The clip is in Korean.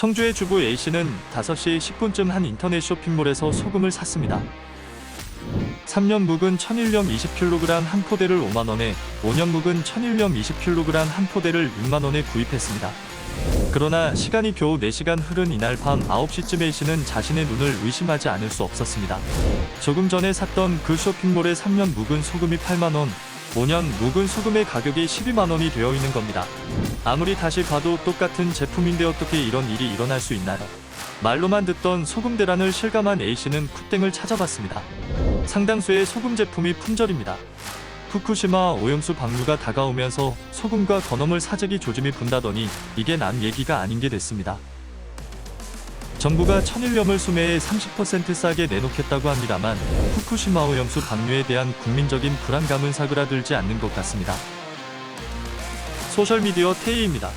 청주의 주부 A씨는 5시 10분쯤 한 인터넷 쇼핑몰에서 소금을 샀습니다. 3년 묵은 1001령 20kg 한 포대를 5만원에 5년 묵은 1001령 20kg 한 포대를 6만원에 구입했습니다. 그러나 시간이 겨우 4시간 흐른 이날 밤 9시쯤 A씨는 자신의 눈을 의심하지 않을 수 없었습니다. 조금 전에 샀던 그 쇼핑몰의 3년 묵은 소금이 8만원, 5년 묵은 소금의 가격이 12만원이 되어 있는 겁니다. 아무리 다시 봐도 똑같은 제품인데 어떻게 이런 일이 일어날 수 있나요? 말로만 듣던 소금 대란을 실감한 A씨는 쿠땡을 찾아봤습니다. 상당수의 소금 제품이 품절입니다. 후쿠시마 오염수 방류가 다가오면서 소금과 건어물 사재기 조짐이 분다더니 이게 남 얘기가 아닌 게 됐습니다. 정부가 천일염을 수매에 30% 싸게 내놓겠다고 합니다만 후쿠시마 오염수 방류에 대한 국민적인 불안감은 사그라들지 않는 것 같습니다. 소셜미디어 테이입니다.